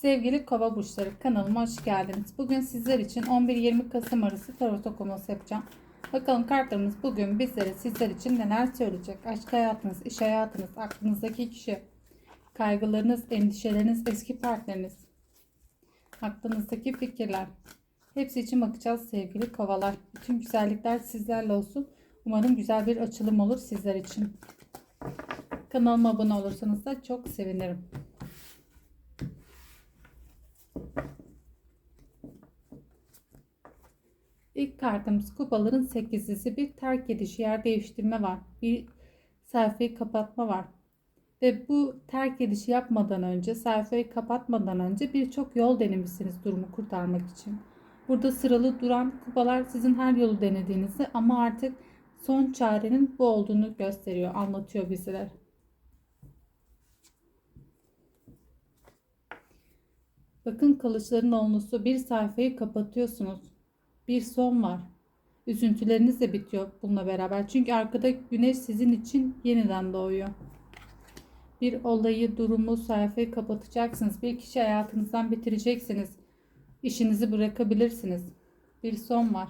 Sevgili kova burçları kanalıma hoş geldiniz. Bugün sizler için 11-20 Kasım arası tarot okuması yapacağım. Bakalım kartlarımız bugün bizlere sizler için neler söyleyecek? Aşk hayatınız, iş hayatınız, aklınızdaki kişi, kaygılarınız, endişeleriniz, eski partneriniz, aklınızdaki fikirler. Hepsi için bakacağız sevgili kovalar. Bütün güzellikler sizlerle olsun. Umarım güzel bir açılım olur sizler için. Kanalıma abone olursanız da çok sevinirim. İlk kartımız kupaların sekizlisi bir terk ediş yer değiştirme var. Bir sayfayı kapatma var. Ve bu terk edişi yapmadan önce sayfayı kapatmadan önce birçok yol denemişsiniz durumu kurtarmak için. Burada sıralı duran kupalar sizin her yolu denediğinizi ama artık son çarenin bu olduğunu gösteriyor, anlatıyor bizler. Bakın kılıçların olnusu bir sayfayı kapatıyorsunuz. Bir son var. Üzüntüleriniz de bitiyor bununla beraber. Çünkü arkada güneş sizin için yeniden doğuyor. Bir olayı, durumu, sayfayı kapatacaksınız. Bir kişi hayatınızdan bitireceksiniz. İşinizi bırakabilirsiniz. Bir son var.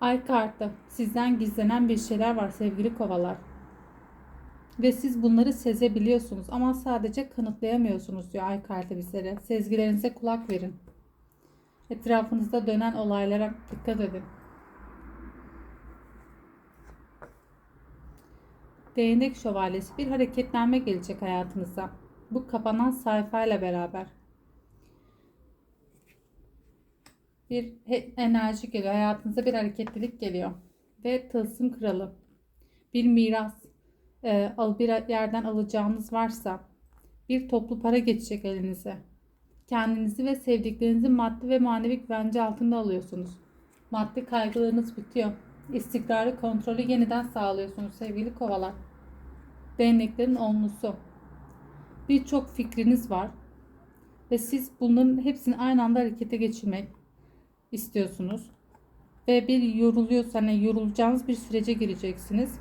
Ay kartı. Sizden gizlenen bir şeyler var sevgili kovalar. Ve siz bunları sezebiliyorsunuz ama sadece kanıtlayamıyorsunuz diyor ay kartı bizlere. Sezgilerinize kulak verin. Etrafınızda dönen olaylara dikkat edin. Değnek şövalyesi bir hareketlenme gelecek hayatınıza. Bu kapanan sayfayla beraber. Bir enerji geliyor. Hayatınıza bir hareketlilik geliyor. Ve tılsım kralı. Bir miras. E, bir yerden alacağınız varsa bir toplu para geçecek elinize kendinizi ve sevdiklerinizi maddi ve manevi güvence altında alıyorsunuz. Maddi kaygılarınız bitiyor. İstikrarı, kontrolü yeniden sağlıyorsunuz sevgili kovalar. Değneklerin onlusu. Birçok fikriniz var. Ve siz bunların hepsini aynı anda harekete geçirmek istiyorsunuz. Ve bir yoruluyorsa, hani yorulacağınız bir sürece gireceksiniz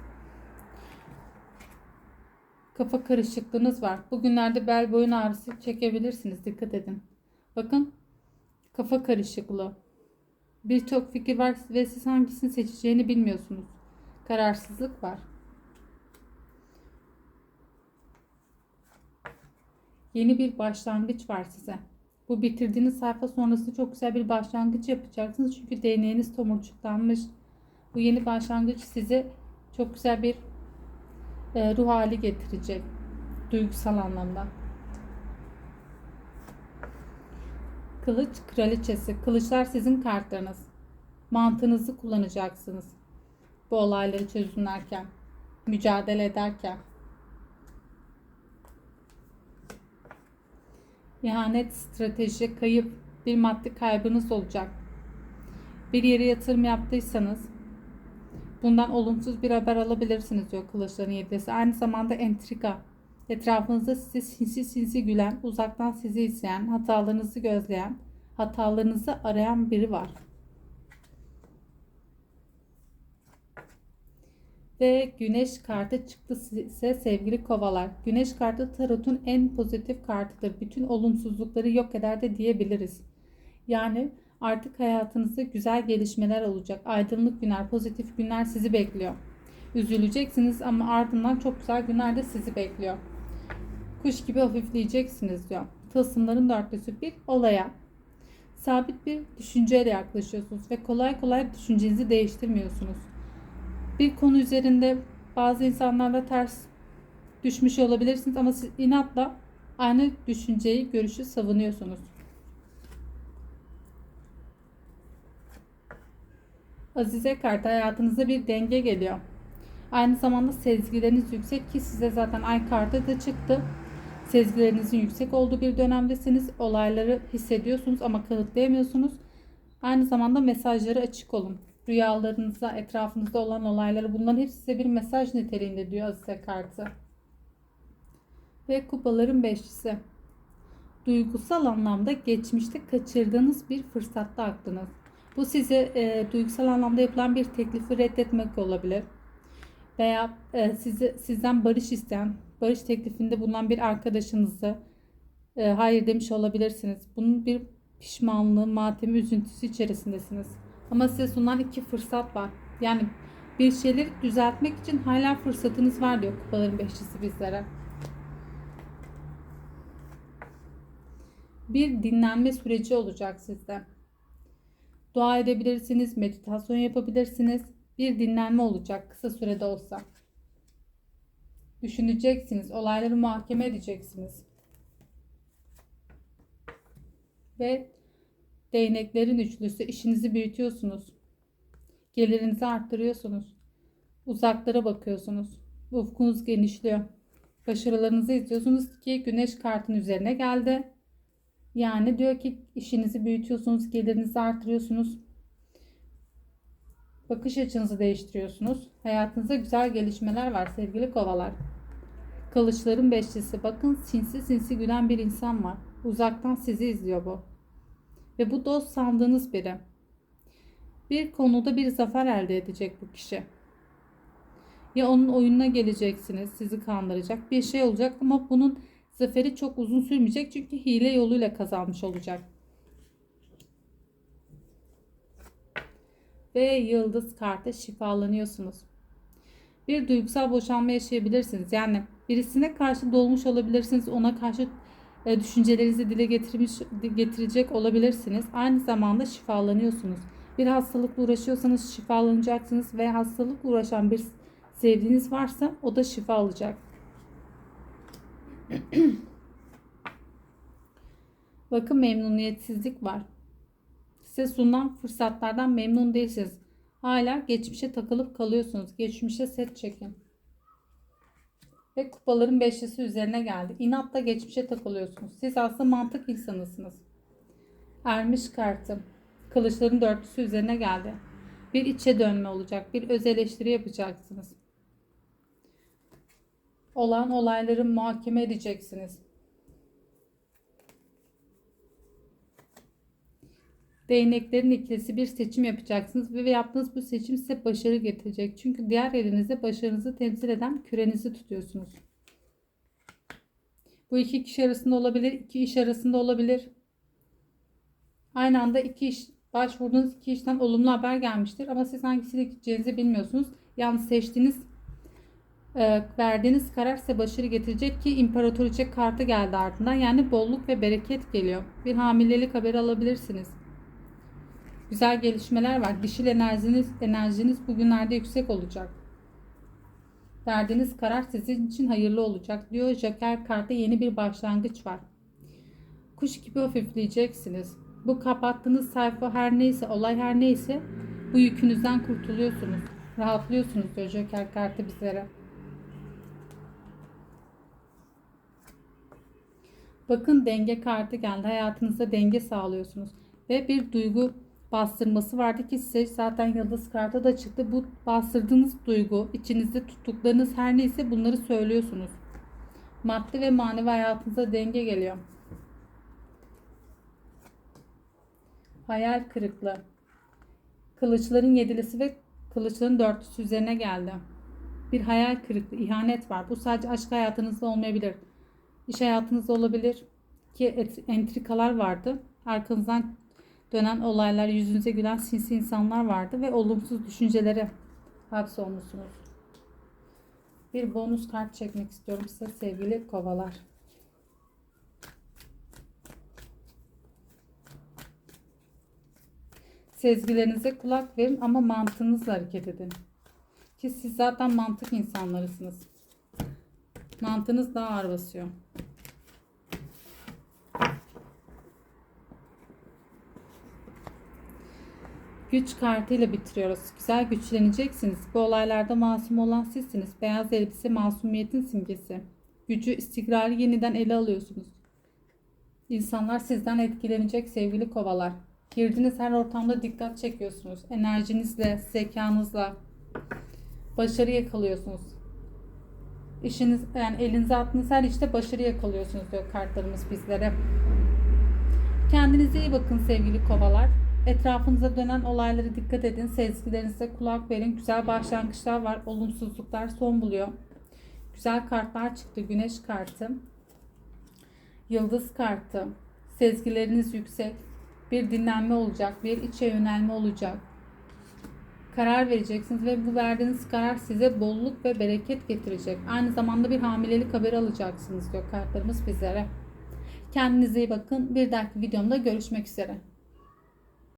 kafa karışıklığınız var. Bugünlerde bel boyun ağrısı çekebilirsiniz. Dikkat edin. Bakın kafa karışıklığı. Birçok fikir var ve siz hangisini seçeceğini bilmiyorsunuz. Kararsızlık var. Yeni bir başlangıç var size. Bu bitirdiğiniz sayfa sonrası çok güzel bir başlangıç yapacaksınız. Çünkü değneğiniz tomurcuklanmış. Bu yeni başlangıç size çok güzel bir e, ruh hali getirecek. Duygusal anlamda. Kılıç kraliçesi. Kılıçlar sizin kartlarınız. Mantığınızı kullanacaksınız. Bu olayları çözümlerken. Mücadele ederken. İhanet, strateji, kayıp, bir maddi kaybınız olacak. Bir yere yatırım yaptıysanız Bundan olumsuz bir haber alabilirsiniz diyor kılıçların yedisi. Aynı zamanda entrika. Etrafınızda sizi sinsi sinsi gülen, uzaktan sizi izleyen, hatalarınızı gözleyen, hatalarınızı arayan biri var. Ve güneş kartı çıktı size sevgili kovalar. Güneş kartı tarotun en pozitif kartıdır. Bütün olumsuzlukları yok eder de diyebiliriz. Yani Artık hayatınızda güzel gelişmeler olacak. Aydınlık günler, pozitif günler sizi bekliyor. Üzüleceksiniz ama ardından çok güzel günler de sizi bekliyor. Kuş gibi hafifleyeceksiniz diyor. Tılsımların dörtlüsü bir olaya sabit bir düşünceyle yaklaşıyorsunuz ve kolay kolay düşüncenizi değiştirmiyorsunuz. Bir konu üzerinde bazı insanlarla ters düşmüş olabilirsiniz ama siz inatla aynı düşünceyi, görüşü savunuyorsunuz. Azize kartı hayatınıza bir denge geliyor. Aynı zamanda sezgileriniz yüksek ki size zaten ay kartı da çıktı. Sezgilerinizin yüksek olduğu bir dönemdesiniz. Olayları hissediyorsunuz ama kanıtlayamıyorsunuz. Aynı zamanda mesajları açık olun. Rüyalarınıza, etrafınızda olan olayları bunların hepsi size bir mesaj niteliğinde diyor Azize kartı. Ve kupaların beşlisi. Duygusal anlamda geçmişte kaçırdığınız bir fırsatta aklınız. Bu size e, duygusal anlamda yapılan bir teklifi reddetmek olabilir. Veya e, sizi, sizden barış isteyen, barış teklifinde bulunan bir arkadaşınızı e, hayır demiş olabilirsiniz. Bunun bir pişmanlığı, matemi, üzüntüsü içerisindesiniz. Ama size sunulan iki fırsat var. Yani bir şeyleri düzeltmek için hala fırsatınız var diyor kupaların beşlisi bizlere. Bir dinlenme süreci olacak sizde. Dua edebilirsiniz, meditasyon yapabilirsiniz. Bir dinlenme olacak kısa sürede olsa. Düşüneceksiniz, olayları muhakeme edeceksiniz. Ve değneklerin üçlüsü işinizi büyütüyorsunuz. Gelirinizi arttırıyorsunuz. Uzaklara bakıyorsunuz. Ufkunuz genişliyor. Başarılarınızı izliyorsunuz ki güneş kartın üzerine geldi. Yani diyor ki işinizi büyütüyorsunuz, gelirinizi artırıyorsunuz. Bakış açınızı değiştiriyorsunuz. Hayatınızda güzel gelişmeler var sevgili kovalar. Kılıçların beşlisi. Bakın sinsi sinsi gülen bir insan var. Uzaktan sizi izliyor bu. Ve bu dost sandığınız biri. Bir konuda bir zafer elde edecek bu kişi. Ya onun oyununa geleceksiniz, sizi kandıracak bir şey olacak ama bunun zaferi çok uzun sürmeyecek çünkü hile yoluyla kazanmış olacak. Ve yıldız kartı şifalanıyorsunuz. Bir duygusal boşanma yaşayabilirsiniz. Yani birisine karşı dolmuş olabilirsiniz. Ona karşı e, düşüncelerinizi dile getirmiş getirecek olabilirsiniz. Aynı zamanda şifalanıyorsunuz. Bir hastalıkla uğraşıyorsanız şifalanacaksınız ve hastalıkla uğraşan bir sevdiğiniz varsa o da şifa alacak. Bakın memnuniyetsizlik var. Size sunulan fırsatlardan memnun değilsiniz. Hala geçmişe takılıp kalıyorsunuz. Geçmişe set çekin. Ve kupaların beşlisi üzerine geldi. İnatla geçmişe takılıyorsunuz. Siz aslında mantık insanısınız. Ermiş kartı. Kılıçların dörtlüsü üzerine geldi. Bir içe dönme olacak. Bir öz eleştiri yapacaksınız. Olan olayları muhakeme edeceksiniz. Değneklerin ikilisi bir seçim yapacaksınız ve yaptığınız bu seçim size başarı getirecek. Çünkü diğer elinizde başarınızı temsil eden kürenizi tutuyorsunuz. Bu iki kişi arasında olabilir, iki iş arasında olabilir. Aynı anda iki iş başvurduğunuz iki işten olumlu haber gelmiştir ama siz hangisiyle gideceğinizi bilmiyorsunuz. Yalnız seçtiğiniz e, verdiğiniz karar size başarı getirecek ki imparatoriçe kartı geldi ardından. Yani bolluk ve bereket geliyor. Bir hamilelik haberi alabilirsiniz. Güzel gelişmeler var. Dişil enerjiniz, enerjiniz bugünlerde yüksek olacak. Verdiğiniz karar sizin için hayırlı olacak diyor. Joker kartı yeni bir başlangıç var. Kuş gibi hafifleyeceksiniz. Bu kapattığınız sayfa her neyse, olay her neyse bu yükünüzden kurtuluyorsunuz. Rahatlıyorsunuz diyor Joker kartı bizlere. Bakın denge kartı geldi. Hayatınızda denge sağlıyorsunuz. Ve bir duygu bastırması vardı ki size zaten yıldız kartı da çıktı. Bu bastırdığınız duygu, içinizde tuttuklarınız her neyse bunları söylüyorsunuz. Maddi ve manevi hayatınıza denge geliyor. Hayal kırıklığı. Kılıçların yedilisi ve kılıçların dörtlüsü üzerine geldi. Bir hayal kırıklığı, ihanet var. Bu sadece aşk hayatınızda olmayabilir. İş hayatınızda olabilir ki entrikalar vardı. Arkanızdan dönen olaylar, yüzünüze gülen sinsi insanlar vardı ve olumsuz düşüncelere hapsolmuşsunuz. Bir bonus kart çekmek istiyorum size sevgili kovalar. Sezgilerinize kulak verin ama mantığınızla hareket edin. Ki siz zaten mantık insanlarısınız. Mantığınız daha ağır basıyor. Güç kartıyla bitiriyoruz. Güzel güçleneceksiniz. Bu olaylarda masum olan sizsiniz. Beyaz elbise masumiyetin simgesi. Gücü, istikrarı yeniden ele alıyorsunuz. İnsanlar sizden etkilenecek sevgili kovalar. Girdiğiniz her ortamda dikkat çekiyorsunuz. Enerjinizle, zekanızla başarı yakalıyorsunuz. İşiniz yani elinize attığınız her işte başarı yakalıyorsunuz diyor kartlarımız bizlere. Kendinize iyi bakın sevgili kovalar. Etrafınıza dönen olaylara dikkat edin. Sezgilerinize kulak verin. Güzel başlangıçlar var. Olumsuzluklar son buluyor. Güzel kartlar çıktı. Güneş kartı. Yıldız kartı. Sezgileriniz yüksek. Bir dinlenme olacak. Bir içe yönelme olacak. Karar vereceksiniz ve bu verdiğiniz karar size bolluk ve bereket getirecek. Aynı zamanda bir hamilelik haberi alacaksınız diyor kartlarımız bizlere. Kendinize iyi bakın. Bir dahaki videomda görüşmek üzere.